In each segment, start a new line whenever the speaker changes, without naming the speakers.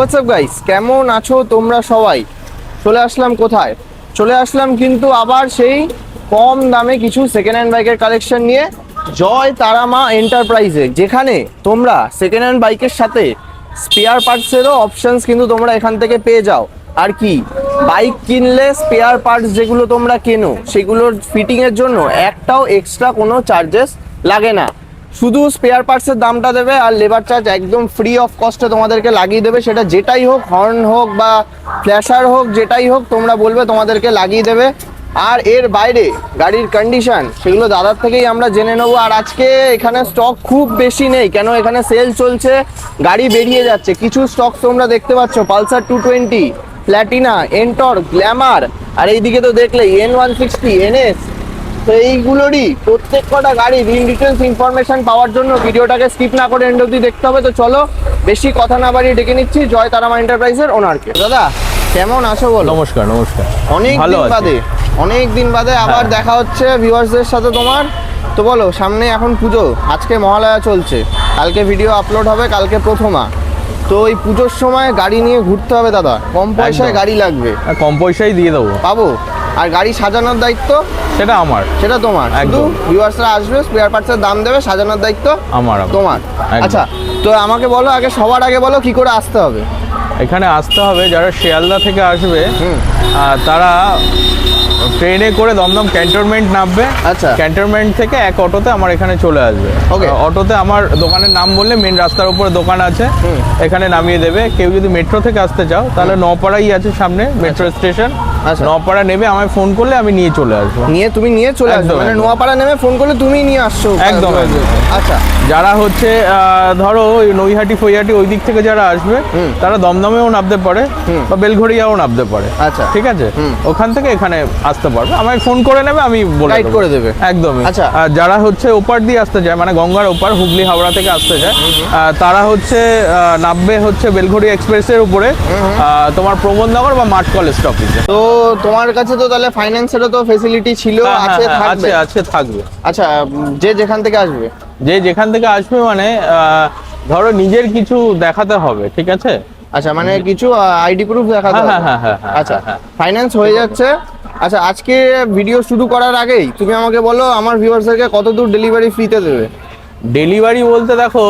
WhatsApp guys কেমন আছো তোমরা সবাই? চলে আসলাম কোথায়? চলে আসলাম কিন্তু আবার সেই কম দামে কিছু সেকেন্ড হ্যান্ড বাইকের কালেকশন নিয়ে জয় তারামা এন্টারপ্রাইজে যেখানে তোমরা সেকেন্ড হ্যান্ড বাইকের সাথে স্পেয়ার পার্টসেরও অপশানস কিন্তু তোমরা এখান থেকে পেয়ে যাও। আর কি? বাইক কিনলে স্পেয়ার পার্টস যেগুলো তোমরা কেনো, সেগুলোর ফিটিংয়ের জন্য একটাও এক্সট্রা কোনো চার্জেস লাগে না। শুধু স্পেয়ার পার্টসের দামটা দেবে আর লেবার চার্জ একদম ফ্রি অফ কস্টে তোমাদেরকে লাগিয়ে দেবে। সেটা যেটাই হোক হর্ন হোক বা ফ্ল্যাশার হোক, যেটাই হোক তোমরা বলবে তোমাদেরকে লাগিয়ে দেবে। আর এর বাইরে গাড়ির কন্ডিশন সেগুলো দাদার থেকেই আমরা জেনে নেব। আর আজকে এখানে স্টক খুব বেশি নেই, কেন এখানে সেল চলছে, গাড়ি বেরিয়ে যাচ্ছে। কিছু স্টক তোমরা দেখতে পাচ্ছ পালসার টু টোয়েন্টি প্ল্যাটিনা এন্টর গ্ল্যামার আর এইদিকে তো দেখলে এন ওয়ান সিক্সটি এনএস তো এইগুলোরই প্রত্যেক কটা গাড়ির ইন ডিটেলস ইনফরমেশন পাওয়ার জন্য ভিডিওটাকে স্কিপ না করে এন্ড অব্দি দেখতে হবে। তো চলো বেশি কথা না বাড়িয়ে ডেকে নিচ্ছি। জয় তারামা এন্টারপ্রাইজের ওনারকে দাদা কেমন আছো বলো?
নমস্কার নমস্কার।
অনেক দিন বাদে অনেক দিন বাদে আবার
হ্যাঁ।
দেখা হচ্ছে ভিউয়ার্সদের সাথে তোমার। তো বলো সামনে এখন পুজো আজকে মহালয়া চলছে। কালকে ভিডিও আপলোড হবে কালকে প্রথমা। তো এই পুজোর সময় গাড়ি নিয়ে ঘুরতে হবে দাদা। কম পয়সায় গাড়ি লাগবে।
আর কম পয়সায় দিয়ে দেবো।
পাবো? আর গাড়ি সাজানোর দায়িত্ব?
সেটা আমার।
সেটা তোমার। শুধু
একদম।
ভিউয়ার্সরা আসবে স্পেয়ার পার্টসের দাম দেবে সাজানোর দায়িত্ব
আমার।
তোমার। আচ্ছা তো আমাকে বলো আগে সবার আগে বলো কি করে আসতে হবে?
এখানে আসতে হবে যারা শিয়ালদা থেকে আসবে তারা ট্রেনে করে দমদম ক্যান্টনমেন্ট নামবে।
আচ্ছা।
ক্যান্টনমেন্ট থেকে এক অটোতে আমার এখানে চলে আসবে। ওকে। অটোতে আমার দোকানের নাম বললে মেন রাস্তার উপরে দোকান আছে। এখানে নামিয়ে দেবে। কেউ যদি মেট্রো থেকে আসতে চাও তাহলে নপাড়াই আছে সামনে মেট্রো স্টেশন
আচ্ছা।
নপাড়া নেবে আমায় ফোন করলে আমি নিয়ে চলে আসব।
নিয়ে তুমি নিয়ে চলে আসবে। মানে নোয়াপাড়া নেমে ফোন করলে তুমি নিয়ে আসছো।
একদম, একদম।
আচ্ছা।
যারা হচ্ছে ধরো ওই নৈহাটি ফৈহাটি ওই দিক থেকে যারা আসবে তারা দমদমেও নামতে পারে বা বেলঘড়িয়াও নামতে পারে।
আচ্ছা।
ঠিক আছে? ওখান থেকে এখানে আসতে পারবে। আমায় ফোন করে নেবে আমি বলে দেবো।
করে দেবে।
একদমই।
আচ্ছা।
আর যারা হচ্ছে ওপার দিয়ে আসতে চায় মানে গঙ্গার ওপার হুগলি হাওড়া থেকে আসতে চায় তারা হচ্ছে নামবে হচ্ছে বেলঘড়িয়া এক্সপ্রেসের উপরে তোমার প্রমোদনগর বা মাঠ কলেজ স্টপেজে
তো তোমার কাছে তো তাহলে ফাইন্যান্সেরও তো ফেসিলিটি ছিল আছে থাকবে।
হ্যাঁ, আছে আছে থাকবে।
আচ্ছা যে যেখান থেকে আসবে।
যে যেখান থেকে আসবে মানে আহ, ধরো নিজের কিছু দেখাতে হবে ঠিক আছে?
আচ্ছা মানে কিছু আইডি প্রুফ দেখাতে
হ্যাঁ,
হবে।
হ্যাঁ, হ্যাঁ,
আচ্ছা ফাইন্যান্স হয়ে। যাচ্ছে। আচ্ছা আজকে ভিডিও শুরু করার আগেই তুমি আমাকে বলো আমার ভিউয়ার্সদেরকে কত দূর ডেলিভারি ফ্রিতে দেবে?
ডেলিভারি বলতে দেখো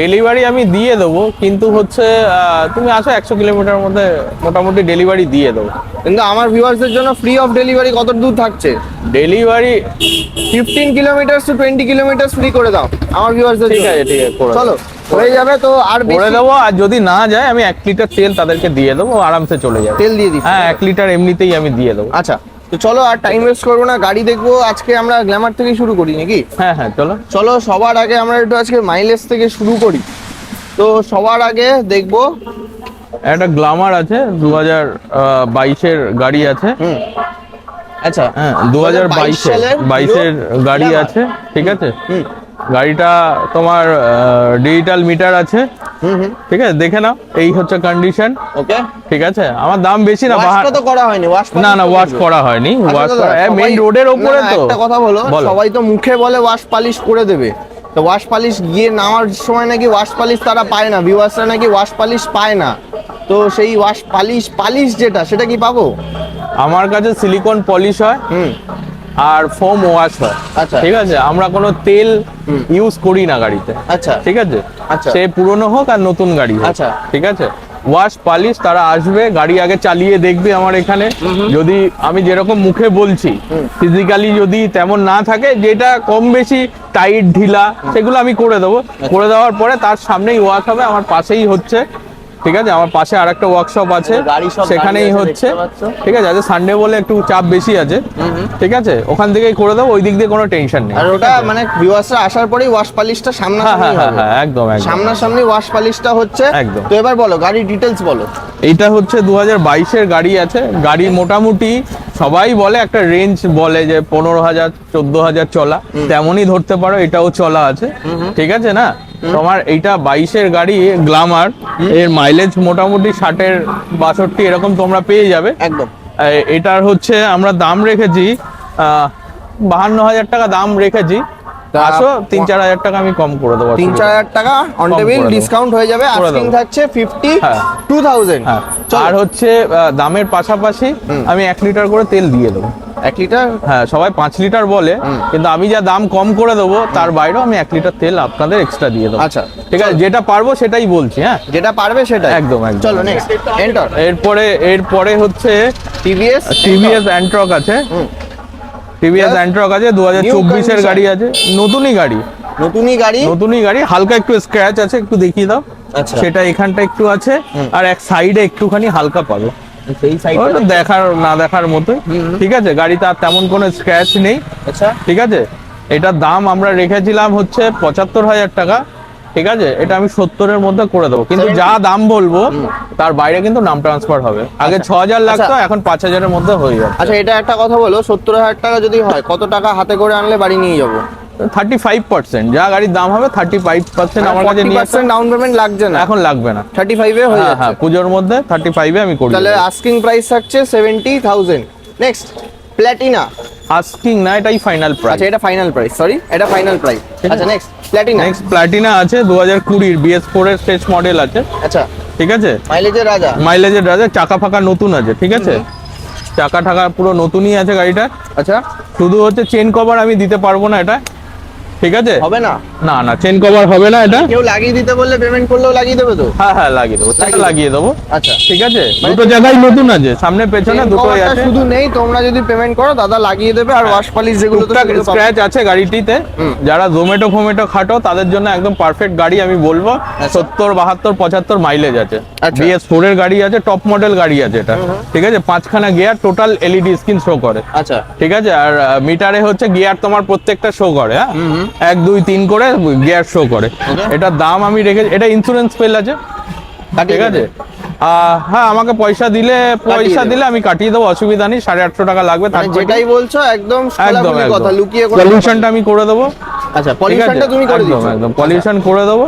ডেলিভারি আমি দিয়ে দেবো কিন্তু হচ্ছে তুমি আসো একশো কিলোমিটার মধ্যে মোটামুটি ডেলিভারি দিয়ে দেবো।
কিন্তু আমার ভিউয়ার্সদের জন্য ফ্রি অফ ডেলিভারি কত দূর থাকছে?
Delivery
fifteen kilometre to twenty kilometre free করে দাও আমার ভিউয়ার্সদের
ঠিক আছে ঠিক আছে
চলো হয়ে যাবে তো আর
করে দেবো আর যদি না যায় আমি এক লিটার তেল তাদেরকে দিয়ে দেবো আরামসে চলে যাবে।
তেল দিয়ে দিই
হ্যাঁ এক লিটার এমনিতেই আমি দিয়ে দেবো।
আচ্ছা। তো চলো আর টাইম ওয়েস্ট করব না গাড়ি দেখব। আজকে আমরা গ্ল্যামার থেকে শুরু করি নাকি?
হ্যাঁ হ্যাঁ চলো।
চলো সবার আগে আমরা একটু আজকে মাইলেজ থেকে শুরু করি। তো সবার আগে দেখব।
একটা গ্ল্যামার আছে দু হাজার বাইশের গাড়ি আছে।
আচ্ছা।
হ্যাঁ দু হাজার
2022
বাইশের বাইশের গাড়ি আছে ঠিক আছে?
হুম।
গাড়িটা তোমার ডিজিটাল মিটার আছে। ঠিক আছে? দেখে নাও এই হচ্ছে কন্ডিশন
ওকে
ঠিক আছে? আমার দাম বেশি না
ওয়াশটা
বাহার-
তো করা হয়নি ওয়াশ
না না ওয়াশ করা হয়নি ওয়াশ করা মেইন রোডের ওপরে তো।
একটা কথা বলো। সবাই তো মুখে বলে ওয়াশ পালিশ করে দেবে। তো ওয়াশ পালিশ গিয়ে নামার সময় নাকি ওয়াশ পালিশ তারা পায় না ভিউয়ার্সরা নাকি ওয়াশ পালিশ পায় না। তো সেই ওয়াশ পালিশ পালিশ যেটা সেটা কি পাবো?
আমার কাছে সিলিকন পলিশ হয়
হুম।
আর ফোম ওয়াশ হয়।
আচ্ছা।
ঠিক আছে? আমরা কোনো তেল। ইউজ করি না গাড়িতে।
আচ্ছা।
ঠিক আছে?
আচ্ছা।
সে পুরনো হোক আর নতুন গাড়ি হোক।
আচ্ছা।
ঠিক আছে? ওয়াশ পালিশ তারা আসবে গাড়ি আগে চালিয়ে দেখবে আমার এখানে। যদি আমি যেরকম মুখে বলছি। ফিজিক্যালি যদি তেমন না থাকে যেটা কম বেশি টাইট ঢিলা সেগুলো আমি করে দেবো।
আচ্ছা।
করে দেওয়ার পরে তার সামনেই ওয়াশ হবে আমার পাশেই হচ্ছে। ঠিক আছে আমার পাশে আর একটা ওয়ার্কশপ আছে সেখানেই হচ্ছে। ঠিক আছে আজ সানডে বলে একটু চাপ বেশি আছে। ঠিক আছে ওখান থেকেই করে দেবো ওই দিক দিয়ে কোনো টেনশন নেই।
আর ওটা মানে ভিউয়ার্সরা আসার পরেই ওয়াশ পালিশটা
সামনা
সামনাসামনি
হ্যাঁ হ্যাঁ
হবে।
হ্যাঁ একদম একদম।
সামনাসামনি ওয়াশ পালিশটা হচ্ছে।
একদম।
তো এবার বলো গাড়ির ডিটেলস বলো।
এইটা হচ্ছে দু হাজার বাইশের গাড়ি আছে। গাড়ি মোটামুটি সবাই বলে একটা রেঞ্জ বলে যে পনেরো হাজার চোদ্দ হাজার চলা। তেমনই ধরতে পারো এটাও চলা আছে। ঠিক আছে না? তোমার এইটা বাইশের গাড়ি গ্লামার এর মাইলেজ মোটামুটি ষাটের বাষট্টি এরকম তোমরা পেয়ে যাবে।
একদম।
এটার হচ্ছে আমরা দাম রেখেছি বাহান্ন হাজার টাকা দাম রেখেছি। আসো তিন চার হাজার টাকা আমি কম করে দেবো
তিন চার হাজার টাকা অন টেবিল ডিসকাউন্ট হয়ে যাবে। আস্কিং থাকছে ফিফটি। টু থাউজেন্ড
আর হচ্ছে দামের পাশাপাশি আমি এক লিটার করে তেল দিয়ে দেবো।
এক লিটার?
হ্যাঁ সবাই পাঁচ লিটার বলে কিন্তু আমি যা দাম কম করে দেবো তার বাইরেও আমি এক লিটার তেল আপনাদের এক্সট্রা দিয়ে দেবো।
আচ্ছা।
ঠিক আছে যেটা পারব সেটাই বলছি হ্যাঁ।
যেটা পারবে সেটা
একদম, একদম।
চলো নেক্সট এন্টার
এরপরে এরপরে হচ্ছে
টিভিএস
টিভিএস অ্যান্ট্রক আছে। টিভিএস অ্যান্ট্রক আছে দু হাজার চব্বিশের গাড়ি আছে নতুনই গাড়ি।
নতুনই গাড়ি?
নতুনই গাড়ি হালকা একটু স্ক্র্যাচ আছে একটু দেখিয়ে দাও।
আচ্ছা।
সেটা এখানটা একটু আছে আর এক সাইডে একটুখানি হালকা পাবে।
সেই সাইড
দেখার না দেখার মতো ঠিক আছে গাড়িতে আর তেমন কোনো স্ক্র্যাচ নেই।
আচ্ছা।
ঠিক আছে? এটার দাম আমরা রেখেছিলাম হচ্ছে পঁচাত্তর হাজার টাকা। ঠিক আছে? এটা আমি সত্তরের মধ্যে করে দেবো। কিন্তু যা দাম বলব তার বাইরে কিন্তু নাম ট্রান্সফার হবে। আগে ছ হাজার লাগতো
আচ্ছা।
এখন পাঁচ হাজারের মধ্যে হয়ে যাবে
আচ্ছা এটা একটা কথা বলো সত্তর হাজার টাকা যদি হয় কত টাকা হাতে করে আনলে বাড়ি নিয়ে যাব?
থার্টি ফাইভ পার্সেন্ট যা গাড়ির দাম হবে থার্টি ফাইভ পার্সেন্ট আমার কাছে আসতে-
ডাউন পেমেন্ট লাগছে না?
এখন লাগবে না।
থার্টি ফাইভে হয়ে
হ্যাঁ হ্যাঁ পুজোর মধ্যে থার্টি ফাইভে আমি করি
তাহলে আস্কিং প্রাইস থাকছে seventy thousand next Platina
asking না এটাই ফাইনাল প্রাইস
আচ্ছা এটা ফাইনাল প্রাইস সরি এটা ফাইনাল প্রাইস আচ্ছা নেক্সট প্ল্যাটিনা
নেক্সট প্লাটিনা আছে দু হাজার কুড়ির বিএস ফোর এর স্টেজ মডেল আছে।
আচ্ছা।
ঠিক আছে?
মাইলেজের রাজা।
মাইলেজের রাজা চাকা ফাকা নতুন আছে ঠিক আছে? চাকা ঠাকা পুরো নতুনই আছে গাড়িটা।
আচ্ছা।
শুধু হচ্ছে চেন কভার আমি দিতে পারব না এটা। ঠিক আছে?
হবে না।
না না চেন কভার হবে না এটা?
কেউ লাগিয়ে দিতে বললে পেমেন্ট করলেও লাগিয়ে দেবে তো?
হ্যাঁ হ্যাঁ লাগিয়ে দেবো। সেটা
লাগিয়ে
দেবো।
আচ্ছা।
ঠিক আছে? দুটো জায়গায় নতুন আছে সামনে পেছনে দুটোই আছে।
শুধু নেই তোমরা যদি পেমেন্ট করো দাদা লাগিয়ে দেবে আর ওয়াশ পালিশ যেগুলো।
স্ক্র্যাচ আছে গাড়িটিতে। যারা জোমেটো ফোমেটো খাটো তাদের জন্য একদম পারফেক্ট গাড়ি আমি বলব। সত্তর বাহাত্তর পঁচাত্তর মাইলেজ আছে।
আচ্ছা।
বিএস ফোর এর গাড়ি আছে টপ মডেল গাড়ি আছে এটা। ঠিক আছে? পাঁচখানা gear total LED screen show করে।
আচ্ছা।
ঠিক আছে? আর মিটারে হচ্ছে গিয়ার তোমার প্রত্যেকটা শো করে হ্যাঁ? এক দুই তিন করে গিয়ার শো করে। এটা দাম আমি রেখে এটা ইন্স্যুরেন্স পেল আছে। ঠিক আছে? হ্যাঁ আমাকে পয়সা দিলে পয়সা দিলে। আমি কাটিয়ে দেবো অসুবিধা নেই সাড়ে আটশো টাকা লাগবে
মানে যেটাই বলছো একদম
একদম
কথা লুকিয়ে
সলিউশনটা আমি করে দেবো।
আচ্ছা পলিউশনটা তুমি করে দিচ্ছ।
একদম। পলিউশন করে দেবো।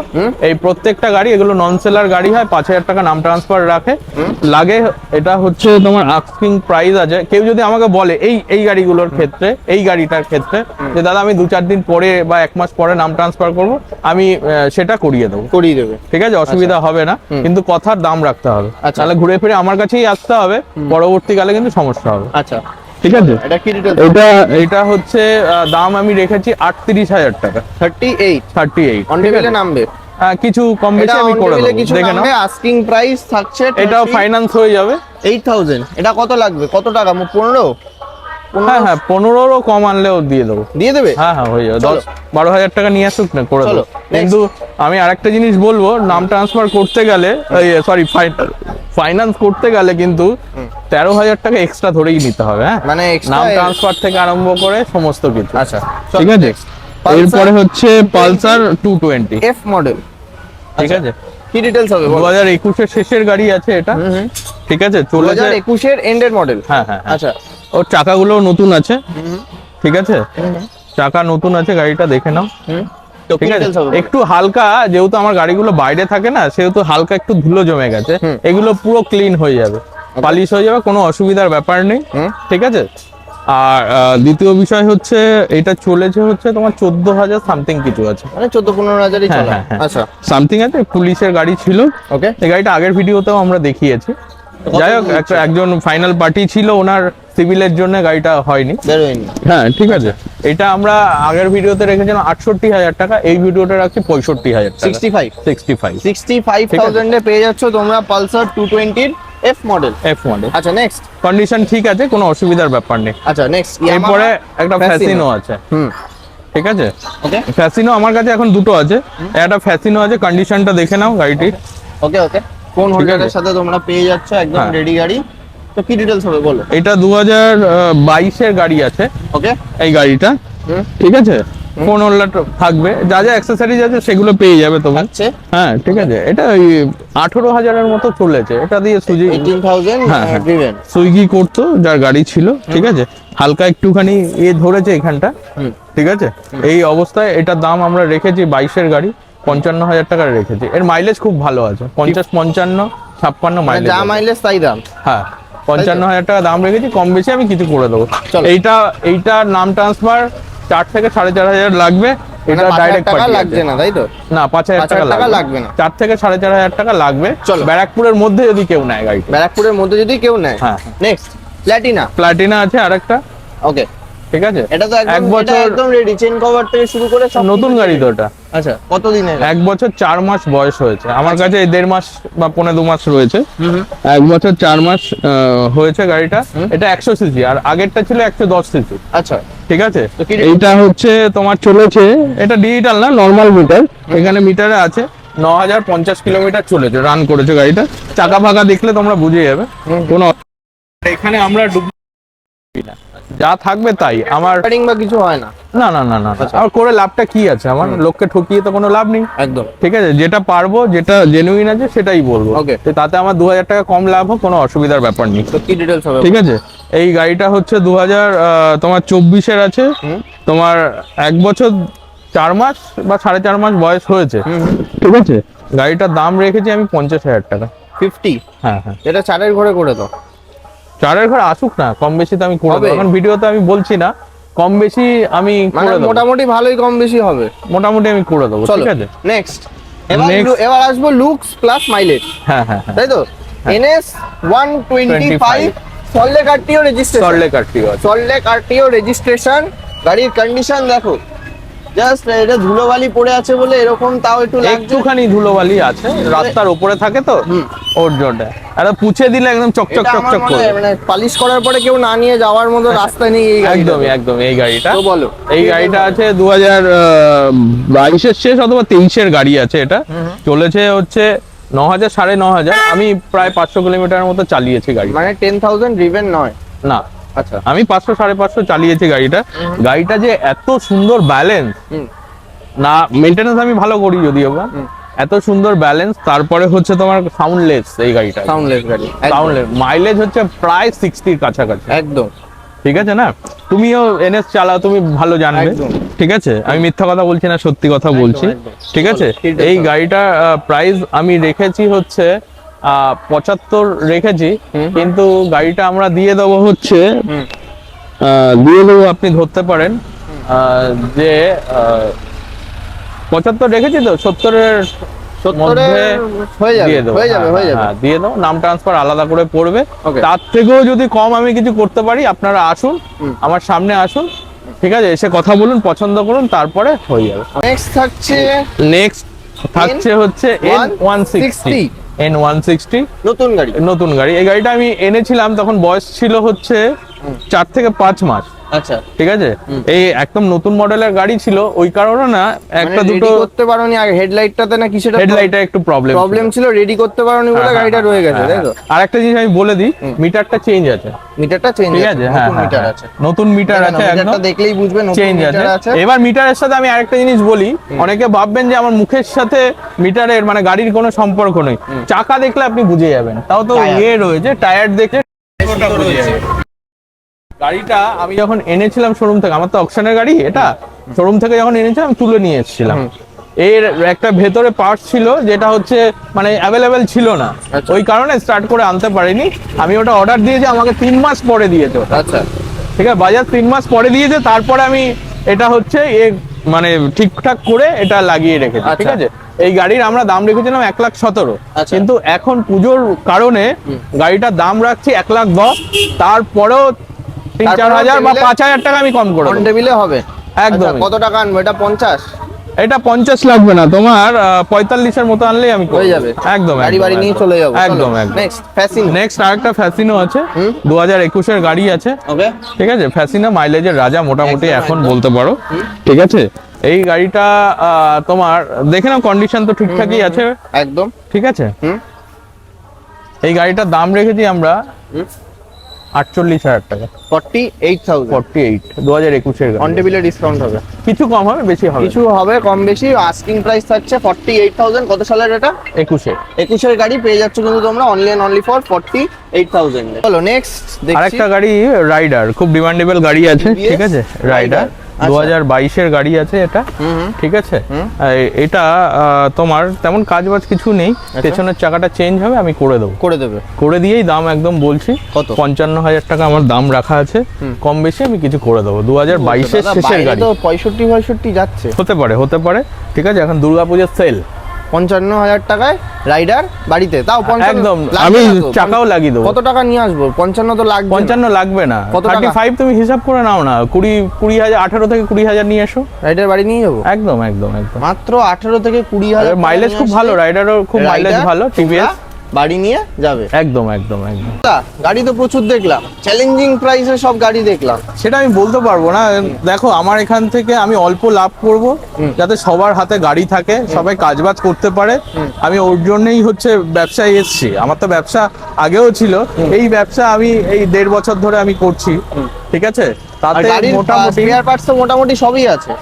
এই প্রত্যেকটা গাড়ি এগুলো নন সেলার গাড়ি হয় পাঁচ হাজার টাকা নাম ট্রান্সফার রাখে। লাগে এটা হচ্ছে তোমার আস্কিং প্রাইস আছে। কেউ যদি আমাকে বলে এই এই গাড়িগুলোর ক্ষেত্রে এই গাড়িটার ক্ষেত্রে যে দাদা আমি দু চার দিন পরে বা এক মাস পরে নাম ট্রান্সফার করব আমি সেটা করিয়ে দেবো।
করিয়ে দেবে।
ঠিক আছে? অসুবিধা হবে না। কিন্তু কথার দাম রাখতে হবে।
আচ্ছা।
তাহলে ঘুরে ফিরে আমার কাছেই আসতে হবে। পরবর্তীকালে কিন্তু সমস্যা হবে।
আচ্ছা।
ঠিক আছে?
এটা কি ডিটেইলস
এটা এটা হচ্ছে দাম আমি রেখেছি আটত্রিশ হাজার টাকা।
Thirty eight
thirty eight
on টেবিলে নামবে?
কিছু কম বেশি আমি করে
দেব
দেবো
কিছু
দেখে নাও।
আস্কিং প্রাইস থাকছে
এটা ফাইনান্স হয়ে যাবে।
এইট থাউজেন্ড এটা কত লাগবে? কত টাকা? মু- পনেরো?
হ্যাঁ হ্যাঁ পনেরোরও কম আনলেও দিয়ে দেবো।
দিয়ে দেবে?
হ্যাঁ হ্যাঁ হয়ে যাবে। দশ বারো হাজার টাকা নিয়ে আসুক না করে
চলো,
দেবো। কিন্তু আমি আরেকটা জিনিস বলব নাম ট্রান্সফার করতে গেলে সরি ফাইন্যান্স করতে গেলে কিন্তু তেরো হাজার টাকা এক্সট্রা ধরেই নিতে হবে হ্যাঁ?
মানে
নাম ট্রান্সফার থেকে আরম্ভ করে সমস্ত কিছু।
আচ্ছা
ঠিক আছে? এরপরে হচ্ছে Pulsar two twenty
F model
ঠিক আছে?
কি ডিটেলস হবে
দু হাজার একুশের শেষের গাড়ি আছে এটা। ঠিক আছে?
দু
চলেছে
হাজার একুশের এন্ডের মডেল
হ্যাঁ হ্যাঁ হ্যাঁ।
আচ্ছা।
ওর চাকাগুলো নতুন আছে। ঠিক আছে? চাকা নতুন আছে গাড়িটা দেখে নাও। ঠিক আছে? একটু হালকা যেহেতু আমার গাড়িগুলো বাইরে থাকে না সেহেতু হালকা একটু ধুলো জমে গেছে। এগুলো পুরো ক্লিন হয়ে যাবে। পালিশ হয়ে যাবে কোনো অসুবিধার ব্যাপার নেই। ঠিক আছে? আর দ্বিতীয় বিষয় হচ্ছে এটা চলেছে হচ্ছে তোমার চোদ্দ হাজার সামথিং কিছু আছে।
মানে চোদ্দ পনেরো হাজারই
হ্যাঁ,
চলে।
হ্যাঁ, হ্যাঁ।
আচ্ছা।
সামথিং আছে পুলিশের গাড়ি ছিল।
ওকে
এই গাড়িটা আগের ভিডিওতেও আমরা দেখিয়েছি। যাই হোক একজন ফাইনাল পার্টি ছিল ওনার সিভিলের জন্য গাড়িটা হয়নি। হ্যাঁ ঠিক আছে। এটা আমরা আগের ভিডিওতে রেখেছিলাম আটষট্টি হাজার টাকা এই ভিডিওটা রাখছি পঁয়ষট্টি হাজার
sixty five
sixty five
sixty five থাউজেন্ডে পেয়ে যাচ্ছ তোমরা পালসার টু টোয়েন্টির এফ মডেল
এফ মডেল
আচ্ছা নেক্সট
কন্ডিশন ঠিক আছে কোনো অসুবিধার ব্যাপার নেই।
আচ্ছা নেক্সট
এরপরে একটা ফ্যাসিনো আছে।
হুম।
ঠিক আছে?
ওকে
ফ্যাসিনো আমার কাছে এখন দুটো আছে। একটা ফ্যাসিনো আছে কন্ডিশনটা দেখে নাও গাড়িটির।
ওকে ওকে কোন হোল্ডারের সাথে তোমরা পেয়ে যাচ্ছ একদম
হ্যাঁ।
রেডি গাড়ি। তো কি ডিটেলস হবে বলো?
এটা দু হাজার বাইশের গাড়ি আছে।
ওকে
এই গাড়িটা। ঠিক আছে? ফোন হোল্ডার থাকবে। যা যা অ্যাক্সেসরিজ আছে সেগুলো পেয়ে যাবে তোমার। হ্যাঁ ঠিক আছে। এটা ওই আঠেরো হাজারের মতো চলেছে। এটা দিয়ে সুজি হ্যাঁ। সুইগি করতো যার গাড়ি ছিল ঠিক আছে? হালকা একটুখানি এ ধরেছে এখানটা। ঠিক আছে? এই অবস্থায় এটার দাম আমরা রেখেছি বাইশের গাড়ি। পঞ্চান্ন হাজার টাকা রেখেছি। এর মাইলেজ খুব ভালো আছে। পঞ্চাশ পঞ্চান্ন ছাপ্পান্ন মাইলেজ
যা মাইলেজ তাই দাম।
হ্যাঁ। পঞ্চান্ন হাজার টাকা দাম রেখেছি কম বেশি আমি কিছু করে দেবো। এইটা এইটা নাম ট্রান্সফার চার থেকে সাড়ে চার হাজার লাগবে এটা ডাইরেক্ট
টাকা লাগবে না তাই তো?
না পাঁচ হাজার টাকা লাগবে।
না।
চার থেকে সাড়ে চার হাজার টাকা লাগবে।
চলো।
ব্যারাকপুরের মধ্যে যদি কেউ নেয় গাড়ি
ব্যারাকপুরের মধ্যে যদি কেউ নেয়।
হ্যাঁ।
নেক্সট প্ল্যাটিনা
প্লাটিনা আছে আরেকটা।
ওকে
ঠিক আছে?
এটা তো
এক বছর
একদম রেডি চেন কভার থেকে শুরু করে সব
নতুন গাড়ি তো ওটা
আচ্ছা কত দিনের
এক বছর চার মাস বয়স হয়েছে। আমার। কাছে এই দেড় মাস বা পনেরো দু মাস রয়েছে। এক বছর চার মাস হয়েছে গাড়িটা। এটা একশো সিসি আর আগেরটা ছিল একশো দশ সিসি।
আচ্ছা।
ঠিক আছে? এইটা হচ্ছে তোমার চলেছে এটা ডিজিটাল না নর্মাল মিটার এখানে মিটারে আছে ন হাজার পঞ্চাশ কিলোমিটার চলেছে রান করেছে গাড়িটা। চাকা ফাঁকা দেখলে তোমরা বুঝে যাবে। কোনো এখানে আমরা ডুব না। যা থাকবে তাই। আমার
বা কিছু হয় না।
না না না না না।
আচ্ছা।
আর করে লাভটা কি আছে? আমার লোককে ঠকিয়ে তো কোনো লাভ নেই।
একদম।
ঠিক আছে? যেটা পারব যেটা জেনুইন আছে সেটাই বলব. তো তাতে আমার দু হাজার টাকা কম লাভ হোক কোনো অসুবিধার ব্যাপার নেই।
কি ডিটেলস হবে?
ঠিক আছে? এই গাড়িটা হচ্ছে দু হাজার তোমার চব্বিশের আছে। তোমার এক বছর চার মাস বা সাড়ে চার মাস বয়স হয়েছে। ঠিক আছে? গাড়িটার দাম রেখেছি আমি পঞ্চাশ হাজার টাকা।
ফিফটি
হ্যাঁ হ্যাঁ।
এটা চারের ঘরে করে দাও।
চারের ঘর আসুক না কম বেশি তো আমি করে দেবো। এখন ভিডিওতে আমি বলছি না কম বেশি আমি
মানে মোটামুটি ভালোই কম বেশি হবে।
মোটামুটি আমি করে দেবো ঠিক আছে?
নেক্সট এবার এবার আসব লুকস প্লাস মাইলেজ
হ্যাঁ হ্যাঁ
তাই তো? NS one twenty five Salt Lake RTO registration
Salt Lake RTO আছে
সল্লেক আরটিও রেজিস্ট্রেশন গাড়ির কন্ডিশন দেখো। জাস্ট এটা ধুলোবালি পড়ে আছে বলে এরকম তাও একটু
একটুখানি ধুলোবালি আছে রাস্তার উপরে থাকে তো? ওর জন্য। আর পুছে দিলে একদম চকচক চকচক করে
মানে পালিশ করার পরে কেউ না নিয়ে যাওয়ার মতো রাস্তা নেই এই
একদমই একদম এই গাড়িটা।
তো বলো।
এই গাড়িটা আছে দু হাজার বাইশের শেষ অথবা তেইশের গাড়ি আছে এটা। চলেছে হচ্ছে ন হাজার সাড়ে ন হাজার আমি প্রায় পাঁচশো কিলোমিটার মতো চালিয়েছি গাড়ি।
মানে টেন থাউজেন্ড রিভেন নয়।
না
আচ্ছা।
আমি পাঁচশো সাড়ে পাঁচশো চালিয়েছি গাড়িটা। গাড়িটা যে এত সুন্দর ব্যালেন্স না মেনটেনেন্স আমি ভালো করি যদিও বা এত সুন্দর ব্যালেন্স তারপরে হচ্ছে তোমার সাউন্ডলেস এই গাড়িটা।
সাউন্ডলেস গাড়ি
সাউন্ডলেস মাইলেজ হচ্ছে প্রায় সিক্সটির কাছাকাছি।
একদম।
ঠিক আছে না? তুমিও এনএস চালাও তুমি ভালো জানবে। ঠিক আছে? আমি মিথ্যা কথা বলছি না সত্যি কথা বলছি। ঠিক আছে? এই গাড়িটা প্রাইস আমি রেখেছি হচ্ছে পঁচাত্তর রেখেছি কিন্তু গাড়িটা আমরা দিয়ে দেবো হচ্ছে দিয়ে দেবো আপনি ধরতে পারেন যে পঁচাত্তর রেখেছি তো সত্তরের
হয়ে
দিয়ে
হয়ে
হ্যাঁ, নাম ট্রান্সফার আলাদা করে পড়বে। তার থেকেও যদি কম আমি কিছু করতে পারি আপনারা আসুন আমার সামনে আসুন ঠিক আছে এসে কথা বলুন পছন্দ করুন তারপরে হয়ে যাবে।
নেক্সট থাকছে
নেক্সট থাকছে হচ্ছে N one sixty N one sixty
নতুন গাড়ি।
নতুন গাড়ি। এই গাড়িটা আমি এনেছিলাম তখন বয়স ছিল হচ্ছে চার থেকে পাঁচ মাস।
আচ্ছা।
ঠিক আছে? এই একদম নতুন মডেলের গাড়ি ছিল ওই কারণে না একটা
মানে
দুটো
করতে পারোনি আগে হেডলাইটটাতে না কিসেটা
হেডলাইটে একটু প্রবলেম
প্রবলেম ছিল রেডি করতে পারোনি বলে গাড়িটা রয়ে গেছে তাই তো?
আর একটা জিনিস আমি বলে দিই মিটারটা চেঞ্জ আছে।
মিটারটা চেঞ্জ
ঠিক
আছে
হ্যাঁ হ্যাঁ,
মিটার
হ্যাঁ।
আছে।
নতুন মিটার আছে একদম।
দেখলেই বুঝবে নতুন
চেঞ্জ আছে। এবার মিটারের সাথে আমি আরেকটা জিনিস বলি অনেকে ভাববেন যে আমার মুখের সাথে মিটারের মানে গাড়ির কোনো সম্পর্ক নেই। চাকা দেখলে আপনি বুঝে যাবেন। তাও তো। ইয়ে রয়েছে টায়ার দেখে ওটা বুঝে যাবেন। গাড়িটা আমি যখন এনেছিলাম শোরুম থেকে আমার তো অকশনের গাড়ি এটা শোরুম থেকে যখন এনেছিলাম তুলে নিয়ে এসেছিলাম এর একটা ভেতরে পার্টস ছিল যেটা হচ্ছে মানে অ্যাভেলেবেল ছিল না।
আচ্ছা।
ওই কারণে স্টার্ট করে আনতে পারিনি। আমি ওটা অর্ডার দিয়েছি আমাকে তিন মাস পরে দিয়েছে ওটা।
আচ্ছা।
ঠিক আছে বাজার তিন মাস পরে দিয়েছে তারপরে আমি এটা হচ্ছে এ মানে ঠিকঠাক করে এটা লাগিয়ে রেখেছি ঠিক
আচ্ছা।
আছে? এই গাড়ির আমরা দাম রেখেছিলাম এক লাখ সতেরো।
আচ্ছা।
কিন্তু এখন পুজোর কারণে গাড়িটার দাম রাখছি এক লাখ দশ। তারপরেও তিন চার হাজার বা পাঁচ হাজার টাকা আমি কম করে
টেবিলে হবে।
একদমই।
আচ্ছা, কত টাকা আনব? এটা পঞ্চাশ?
এটা পঞ্চাশ লাগবে না। তোমার পঁয়তাল্লিশের মতো আনলেই আমি
হয়ে যাবে।
একদম
গাড়ি বাড়ি নিয়ে চলে যাব।
একদম একদম।
নেক্সট ফ্যাসিন
নেক্সট আরেকটা ফ্যাসিনো আছে। দু হাজার একুশের গাড়ি আছে।
ওকে
ঠিক আছে? ফ্যাসিনো মাইলেজের রাজা মোটামুটি এখন বলতে পারো। ঠিক আছে? এই গাড়িটা আহ, তোমার দেখে নাও কন্ডিশন তো ঠিকঠাকই আছে।
একদম।
ঠিক আছে? এই গাড়িটার দাম রেখেছি আমরা আটচল্লিশ হাজার টাকা।
Forty eight thousand.
Forty eight দু হাজার একুশের
অন টেবিলে ডিসকাউন্ট হবে।
কিছু কম হবে বেশি হবে।
কিছু হবে কম বেশি আস্কিং প্রাইস থাকছে ফর্টি এইট থাউজেন্ড। কত সালের এটা?
একুশে।
একুশের গাড়ি পেয়ে যাচ্ছ কিন্তু তোমরা only and only for forty eight thousand. চলো নেক্সট
আরেকটা গাড়ি রাইডার খুব ডিমান্ডেবল গাড়ি আছে ঠিক আছে? রাইডার। দু হাজার বাইশের গাড়ি আছে এটা ঠিক আছে? এটা তোমার তেমন কাজ বাজ কিছু নেই। পেছনের চাকাটা চেঞ্জ হবে আমি করে দেবো।
করে দেবে।
করে দিয়েই দাম একদম বলছি।
কত?
পঞ্চান্ন হাজার টাকা আমার দাম রাখা আছে। কম বেশি আমি কিছু করে দেবো। দু হাজার বাইশের শেষের গাড়ি।
পঁয়ষট্টি পঁয়ষট্টি যাচ্ছে।
হতে পারে হতে পারে। ঠিক আছে এখন দুর্গাপূজার সেল
পঞ্চান্ন হাজার টাকায় রাইডার বাড়িতে। তাও
একদম। আমি চাকাও লাগিয়ে দেবো।
কত টাকা নিয়ে আসব? পঞ্চান্ন তো লাগবে
পঞ্চান্ন লাগবে না।
কত
থার্টি ফাইভ তুমি হিসাব করে নাও না। কুড়ি কুড়ি হাজার আঠারো থেকে কুড়ি হাজার নিয়ে এসো।
রাইডার বাড়ি নিয়ে যাব?
একদম একদম একদম।
মাত্র আঠারো থেকে কুড়ি হাজার
মাইলেজ খুব ভালো রাইডারও খুব মাইলেজ ভালো টিভিএস
বাড়ি নিয়ে যাবে।
একদম একদম একদম।
গাড়ি তো প্রচুর দেখলাম। চ্যালেঞ্জিং প্রাইসে সব গাড়ি দেখলাম।
সেটা আমি বলতে পারব না। দেখো আমার এখান থেকে আমি অল্প লাভ করব। যাতে সবার হাতে গাড়ি থাকে সবাই কাজবাজ করতে পারে। আমি ওর জন্যই হচ্ছে ব্যবসায় এসেছি। আমার তো ব্যবসা আগেও ছিল। এই ব্যবসা আমি এই দেড় বছর ধরে আমি করছি। ঠিক আছে? তাতে মোটামুটি
পার্টস তো মোটামুটি সবই আছে।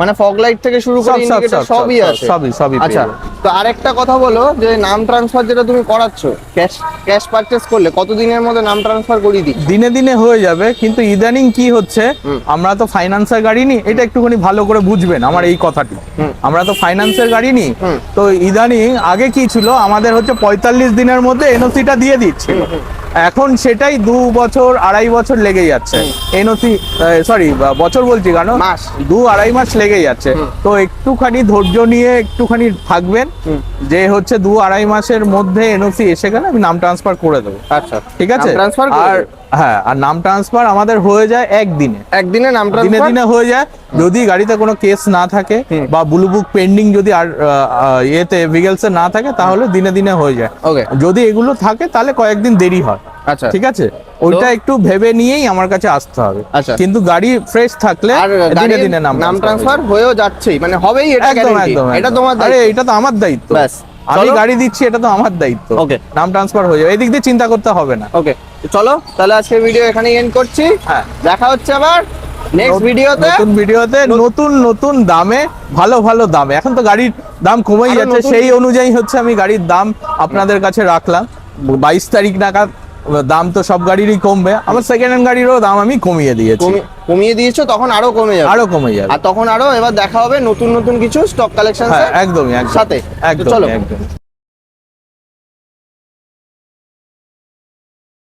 মানে ফগ লাইট থেকে শুরু করে ইন্ডিকেটর সবই আছে।
সবই, সবই
আচ্ছা তো আরেকটা কথা বলো যে নাম ট্রান্সফার যেটা তুমি করাচ্ছ ক্যাশ ক্যাশ পারচেজ করলে কত দিনের মধ্যে নাম ট্রান্সফার করিয়ে দিই
দিনে দিনে হয়ে যাবে কিন্তু ইদানিং কি হচ্ছে আমরা তো ফাইন্যান্সের গাড়ি নিই এটা একটুখানি ভালো করে বুঝবেন আমার এই কথাটি। আমরা তো ফাইন্যান্সের গাড়ি নিই তো ইদানিং আগে কি ছিল আমাদের হচ্ছে পঁয়তাল্লিশ দিনের মধ্যে এনওসিটা দিয়ে দিচ্ছিল। এখন সেটাই দু বছর আড়াই বছর লেগে যাচ্ছে। এনওসি সরি বছর বলছি কেন?
মাস।
দু আড়াই মাস লেগে যাচ্ছে। তো একটুখানি ধৈর্য নিয়ে একটুখানি থাকবেন। যে হচ্ছে দু আড়াই মাসের মধ্যে এনওসি এসে গেলে আমি নাম ট্রান্সফার করে দেবো।
আচ্ছা।
ঠিক আছে?
ট্রান্সফার
আর হ্যাঁ আর নাম ট্রান্সফার আমাদের হয়ে যায় একদিনে।
একদিনে নাম
দিনে দিনে হয়ে যায়। যদি গাড়িতে কোনো কেস না থাকে বা ব্লু বুক পেন্ডিং যদি আর ইয়েতে ভিগেলসে না থাকে তাহলে দিনে দিনে হয়ে যায়।
ওকে
যদি এগুলো থাকে তাহলে কয়েকদিন দেরি হয়।
আচ্ছা।
ঠিক আছে? ওইটা একটু ভেবে নিয়েই আমার কাছে আসতে হবে।
আচ্ছা।
কিন্তু গাড়ি ফ্রেশ থাকলে দিনে দিনে নাম
নাম ট্রান্সফার হয়েও যাচ্ছেই। মানে হবেই এটা
একদম একদম
এটা তোমার
আরে এটা তো আমার দায়িত্ব।
ব্যাস।
আমি গাড়ি দিচ্ছি এটা তো আমার দায়িত্ব।
ওকে
নাম ট্রান্সফার হয়ে যাবে। এদিক দিয়ে চিন্তা করতে হবে না।
ওকে চলো তাহলে আজকে ভিডিও এখানেই এন্ড করছি।
হ্যাঁ।
দেখা হচ্ছে আবার নেক্সট ভিডিওতে
নতুন ভিডিওতে নতুন নতুন দামে ভালো ভালো দামে। এখন তো গাড়ির দাম কমেই যাচ্ছে সেই অনুযায়ী হচ্ছে আমি গাড়ির দাম আপনাদের কাছে রাখলাম। বাইশ তারিখ নাগাদ দাম তো সব গাড়িরই কমবে আমার সেকেন্ড হ্যান্ড গাড়িরও দাম আমি কমিয়ে দিয়েছি।
কমি- কমিয়ে দিয়েছ তখন আরও কমে যাবে।
আরও কমে যাবে।
আর তখন আরও এবার দেখা হবে নতুন নতুন কিছু স্টক কালেকশন
হ্যাঁ একদমই একসাথে
সাথে।
একদম
চলো।
একদম